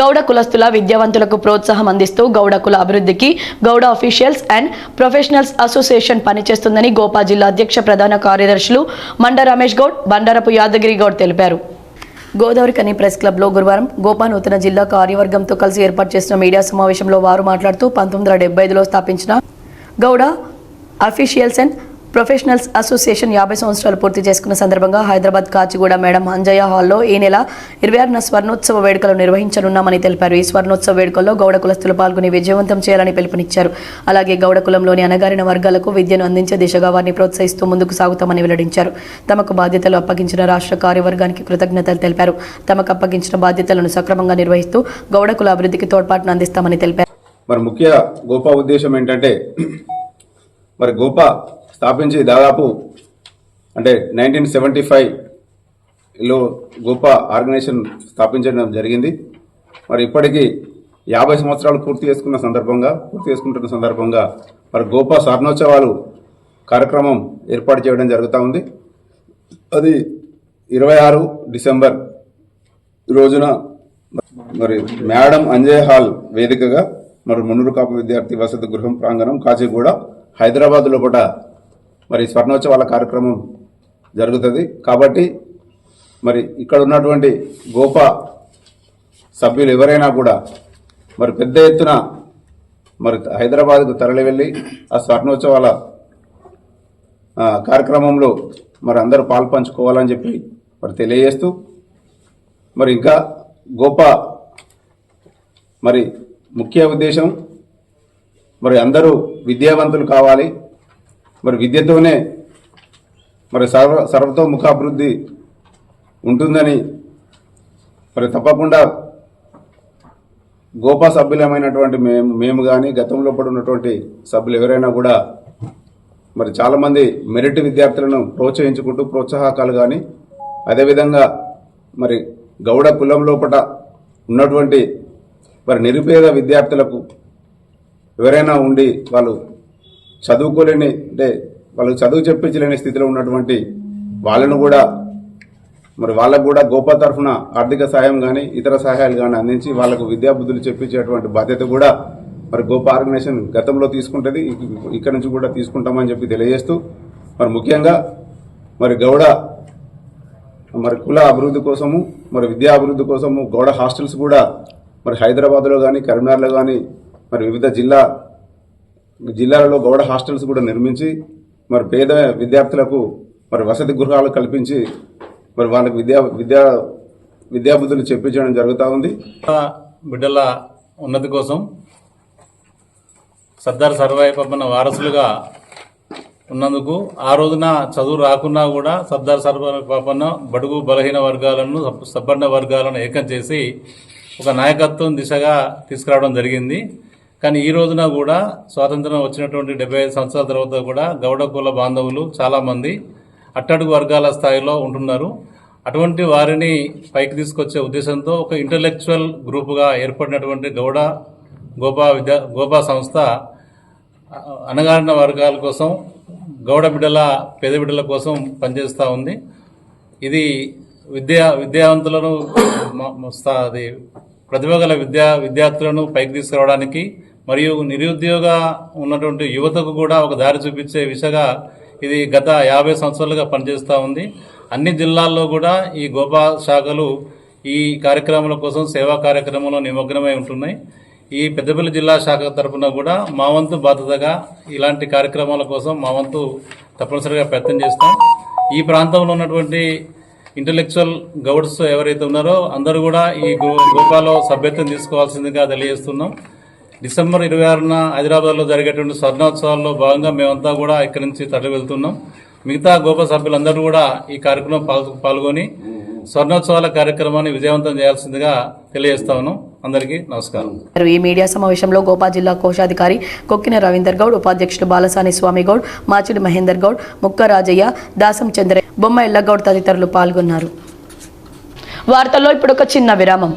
గౌడ కులస్తుల విద్యావంతులకు ప్రోత్సాహం అందిస్తూ గౌడ కుల అభివృద్ధికి Gouda officials and professionals association పనిచేస్తుందని గోపా జిల్లా అధ్యక్ష ప్రధాన కార్యదర్శులు మండ రమేష్ గౌడ్ బండారపు యాదగిరి గౌడ్ తెలిపారు. గోదావరి కని ప్రెస్ క్లబ్లో గురువారం గోపా నూతన జిల్లా కార్యవర్గంతో కలిసి ఏర్పాటు చేసిన మీడియా సమావేశంలో వారు మాట్లాడుతూ పంతొమ్మిది వందల స్థాపించిన Gouda officials and professionals association యాభై సంవత్సరాలు పూర్తి చేసుకున్న సందర్భంగా హైదరాబాద్ కాచిగూడ మేడం అంజయ్య హాల్లో ఈ నెల ఇరవై ఆరున స్వర్ణోత్సవ వేడుకలు నిర్వహించనున్నామని తెలిపారు. ఈ స్వర్ణోత్సవ వేడుకల్లో గౌడ కులస్తులు పాల్గొని విజయవంతం చేయాలని పిలుపునిచ్చారు. అలాగే గౌడ కులంలోని అణగారిన వర్గాలకు విద్యను అందించే దిశగా వారిని ప్రోత్సహిస్తూ ముందుకు సాగుతామని వెల్లడించారు. తమకు బాధ్యతలు అప్పగించిన రాష్ట్ర కార్యవర్గానికి కృతజ్ఞతలు తెలిపారు. తమకు అప్పగించిన బాధ్యతలను సక్రమంగా నిర్వహిస్తూ గౌడ కుల అభివృద్ధికి తోడ్పాటును అందిస్తామని తెలిపారు. మరి ముఖ్య గోపా ఉద్దేశం ఏంటంటే మరి గోపా స్థాపించి దాదాపు అంటే నైన్టీన్ సెవెంటీ ఫైవ్లో గోపా ఆర్గనైజేషన్ స్థాపించడం జరిగింది. మరి ఇప్పటికీ యాభై సంవత్సరాలు పూర్తి చేసుకున్న సందర్భంగా పూర్తి చేసుకుంటున్న సందర్భంగా మరి గోపా స్వర్ణోత్సవాలు కార్యక్రమం ఏర్పాటు చేయడం జరుగుతూ ఉంది. అది ఇరవై ఆరు డిసెంబర్ రోజున మరి మేడం అంజయ్ హాల్ వేదికగా మరి మున్నూరు కాపు విద్యార్థి వసతి గృహం ప్రాంగణం కాచిగూడ హైదరాబాద్ లోపల మరి స్వర్ణోత్సవాల కార్యక్రమం జరుగుతుంది. కాబట్టి మరి ఇక్కడ ఉన్నటువంటి గోప సభ్యులు ఎవరైనా కూడా మరి పెద్ద ఎత్తున మరి హైదరాబాద్కు తరలి వెళ్ళి ఆ స్వర్ణోత్సవాల కార్యక్రమంలో మరి అందరూ పాల్పంచుకోవాలని చెప్పి మరి తెలియజేస్తూ మరి ఇంకా గోప మరి ముఖ్య ఉద్దేశం మరి అందరూ విద్యావంతులు కావాలి. మరి విద్యతోనే మరి సర్వ సర్వతోముఖాభివృద్ధి ఉంటుందని మరి తప్పకుండా గోపా సభ్యులమైనటువంటి మేము మేము కానీ గతంలో ఉన్నటువంటి సభ్యులు ఎవరైనా కూడా మరి చాలామంది మెరిట్ విద్యార్థులను ప్రోత్సహించుకుంటూ ప్రోత్సాహకాలు కానీ అదేవిధంగా మరి గౌడ కులం లోపట ఉన్నటువంటి మరి నిరుపేద విద్యార్థులకు ఎవరైనా ఉండి వాళ్ళు చదువుకోలేని అంటే వాళ్ళకి చదువు చెప్పించలేని స్థితిలో ఉన్నటువంటి వాళ్ళను కూడా మరి వాళ్ళకు కూడా గోపా తరఫున ఆర్థిక సహాయం కానీ ఇతర సహాయాలు కానీ అందించి వాళ్ళకు విద్యాబుద్ధులు చెప్పించేటువంటి బాధ్యత కూడా మరి గోపా ఆర్గనైజేషన్ గతంలో తీసుకుంటుంది. ఇక్కడ నుంచి కూడా తీసుకుంటామని చెప్పి తెలియజేస్తూ మరి ముఖ్యంగా మరి గౌడ మరి కుల అభివృద్ధి కోసము మరి విద్యా అభివృద్ధి కోసము గౌడ హాస్టల్స్ కూడా మరి హైదరాబాద్లో కానీ కరీంనగర్లో కానీ మరి వివిధ జిల్లా జిల్లాలలో గౌడ హాస్టల్స్ కూడా నిర్మించి మరి పేద విద్యార్థులకు మరి వసతి గృహాలు కల్పించి మరి వాళ్ళకి విద్యా విద్యా విద్యాబుద్ధులు చెప్పించడం జరుగుతూ ఉంది. బిడ్డల ఉన్నతి కోసం సర్దార్ సర్వాయి పబ్బన వారసులుగా ఉన్నందుకు ఆ రోజున చదువు రాకున్నా కూడా సర్దార్ సర్వాయి పబ్బన బడుగు బలహీన వర్గాలను సబ్- వర్గాలను ఏకం చేసి ఒక నాయకత్వం దిశగా తీసుకురావడం జరిగింది. కానీ ఈ రోజున కూడా స్వాతంత్రం వచ్చినటువంటి డెబ్బై ఐదు సంవత్సరాల తర్వాత కూడా గౌడ కుల బాంధవులు చాలామంది అట్టడుగు వర్గాల స్థాయిలో ఉంటున్నారు. అటువంటి వారిని పైకి తీసుకొచ్చే ఉద్దేశంతో ఒక ఇంటలెక్చువల్ గ్రూపుగా ఏర్పడినటువంటి గౌడ గోపా విద్యా గోపా సంస్థ అనగారిన అణగారిన వర్గాల కోసం గౌడ బిడ్డల పేద బిడ్డల కోసం పనిచేస్తూ ఉంది. ఇది విద్యా విద్యావంతులను అది ప్రతిభ గల విద్యా విద్యార్థులను పైకి తీసుకురావడానికి మరియు నిరుద్యోగ ఉన్నటువంటి యువతకు కూడా ఒక దారి చూపించే విషగా ఇది గత యాభై సంవత్సరాలుగా పనిచేస్తూ ఉంది. అన్ని జిల్లాల్లో కూడా ఈ గోపా శాఖలు ఈ కార్యక్రమాల కోసం సేవా కార్యక్రమంలో నిమగ్నమై ఉంటున్నాయి. ఈ పెద్దపల్లి జిల్లా శాఖ తరఫున కూడా మా వంతు బాధ్యతగా ఇలాంటి కార్యక్రమాల కోసం మా వంతు తప్పనిసరిగా ప్రయత్నం చేస్తాం. ఈ ప్రాంతంలో ఉన్నటువంటి ఇంటలెక్చువల్ గౌడ్స్ ఎవరైతే ఉన్నారో అందరూ కూడా ఈ గో- గోపాలో సభ్యత్వం తీసుకోవాల్సిందిగా తెలియజేస్తున్నాం. డిసెంబర్ ఇరవై ఆరున హైదరాబాద్లో జరిగేటువంటి స్వర్ణోత్సవాల్లో భాగంగా మేమంతా కూడా ఇక్కడి నుంచి తరలి వెళ్తున్నాం. మిగతా గోప సభ్యులందరూ కూడా ఈ కార్యక్రమం పాల్గొ- పాల్గొని స్వర్ణోత్సవాల కార్యక్రమాన్ని విజయవంతం చేయాల్సిందిగా తెలియజేస్తా ఉన్నాం. అందరికీ నమస్కారం. ఈ మీడియా సమావేశంలో గోపా జిల్లా కోశాధికారి కొక్కిన రవీందర్ గౌడ్ ఉపాధ్యక్షుడు బాలసాని స్వామి గౌడ్ మాచిడి మహేందర్ గౌడ్ ముక్క రాజయ్య దాసం చంద్ర బొమ్మ ఎల్లగౌడ్ తదితరులు పాల్గొన్నారు. వార్తల్లో ఇప్పుడు ఒక చిన్న విరామం.